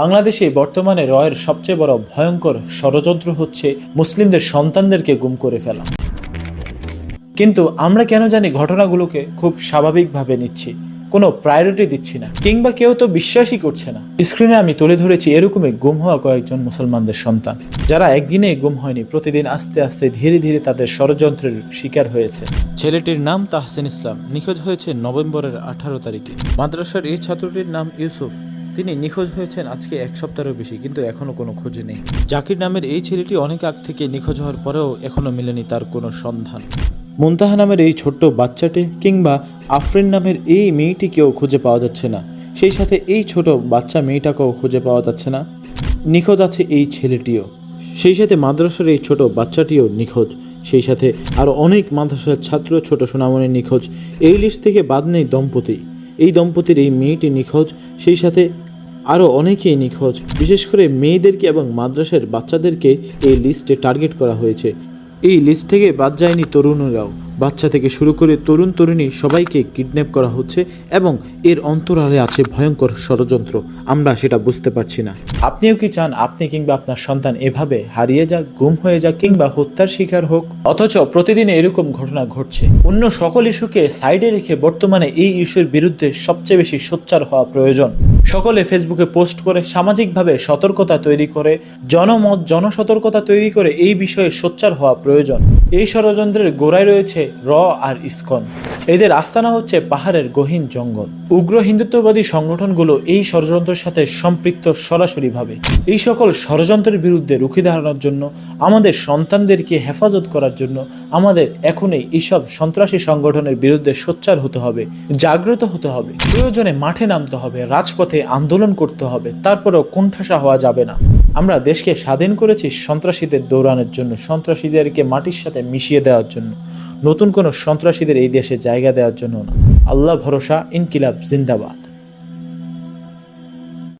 বাংলাদেশে বর্তমানে রয়ের সবচেয়ে বড় ভয়ঙ্কর ষড়যন্ত্র হচ্ছে মুসলিমদের সন্তানদেরকে গুম করে ফেলা। কিন্তু আমরা কেন জানি ঘটনাগুলোকে খুব স্বাভাবিকভাবে নিচ্ছি, কোনো প্রায়োরিটি দিচ্ছি না, কিংবা কেউ তো বিশ্বাসই করছে না। স্ক্রিনে আমি তুলে ধরেছি এরকমই গুম হওয়া কয়েকজন মুসলমানদের সন্তান, যারা একদিনে গুম হয়নি, প্রতিদিন আস্তে আস্তে ধীরে ধীরে তাদের ষড়যন্ত্রের শিকার হয়েছে। ছেলেটির নাম তাহসেন ইসলাম, নিখোঁজ হয়েছে নভেম্বরের আঠারো তারিখে। মাদ্রাসার এই ছাত্রটির নাম ইউসুফ। তিনি নিখোঁজ হয়েছেন আজকে এক সপ্তাহেরও বেশি, কিন্তু এখনও কোনো খোঁজ নেই। জাকির নামের এই ছেলেটি অনেক আগ থেকে নিখোঁজ হওয়ার পরেও এখনও মেলেনি তার কোনো সন্ধান। মুনতাহা নামের এই ছোট্ট বাচ্চাটি কিংবা আফরিন নামের এই মেয়েটিকেও খুঁজে পাওয়া যাচ্ছে না। সেই সাথে এই ছোট বাচ্চা মেয়েটাকেও খুঁজে পাওয়া যাচ্ছে না। নিখোঁজ আছে এই ছেলেটিও। সেই সাথে মাদ্রাসার এই ছোট বাচ্চাটিও নিখোঁজ। সেই সাথে আরও অনেক মাদ্রাসার ছাত্র ছোট সোনামণি নিখোঁজ। এই লিস্ট থেকে বাদ নেই দম্পতি। এই দম্পতির এই মেয়েটি নিখোঁজ। সেই সাথে আরও অনেকেই নিখোঁজ। বিশেষ করে মেয়েদেরকে এবং মাদ্রাসার বাচ্চাদেরকে এই লিস্টে টার্গেট করা হয়েছে। এই লিস্ট থেকে বাদ যায়নি তরুণরাও। বাচ্চা থেকে শুরু করে তরুণ তরুণী সবাইকে কিডন্যাপ করা হচ্ছে এবং এর অন্তরালে আছে ভয়ঙ্কর ষড়যন্ত্র। আমরা সেটা বুঝতে পারছি না। আপনিও কি চান আপনি কিংবা আপনার সন্তান এভাবে হারিয়ে যাক, গুম হয়ে যাক কিংবা হত্যার শিকার হোক? অথচ প্রতিদিন এরকম ঘটনা ঘটছে। অন্য সকল ইস্যুকে সাইডে রেখে বর্তমানে এই ইস্যুর বিরুদ্ধে সবচেয়ে বেশি সোচ্চার হওয়া প্রয়োজন। সকলে ফেসবুকে পোস্ট করে সামাজিকভাবে সতর্কতা তৈরি করে, জনমত, জনসতর্কতা তৈরি করে এই বিষয়ে সোচ্চার হওয়া প্রয়োজন। এই ষড়যন্ত্রের গোড়ায় রয়েছে র আর ইসকন। এদের আস্তানা হচ্ছে পাহাড়ের গহীন জঙ্গল। উগ্র হিন্দুত্ববাদী সংগঠনগুলো এই ষড়যন্ত্রের সাথে সম্পৃক্ত সরাসরিভাবে। এই সকল ষড়যন্ত্রের বিরুদ্ধে রুখে দাঁড়ানোর জন্য, আমাদের সন্তানদেরকে হেফাজত করার জন্য আমাদের এখনই এইসব সন্ত্রাসী সংগঠনের বিরুদ্ধে সোচ্চার হতে হবে, জাগ্রত হতে হবে। প্রয়োজনে মাঠে নামতে হবে, রাজপথে আন্দোলন করতে হবে, তারপরেও কোণঠাসা হওয়া যাবে না। আমরা দেশকে স্বাধীন করেছি সন্ত্রাসীদের দৌড়ানোর জন্য, সন্ত্রাসীদেরকে মাটির সাথে মিশিয়ে দেওয়ার জন্য। নতুন কোনো সন্ত্রাসীদের এই দেশে জায়গা দেওয়ার জন্য না। আল্লাহ ভরসা ইনকিলাব জিন্দাবাদ।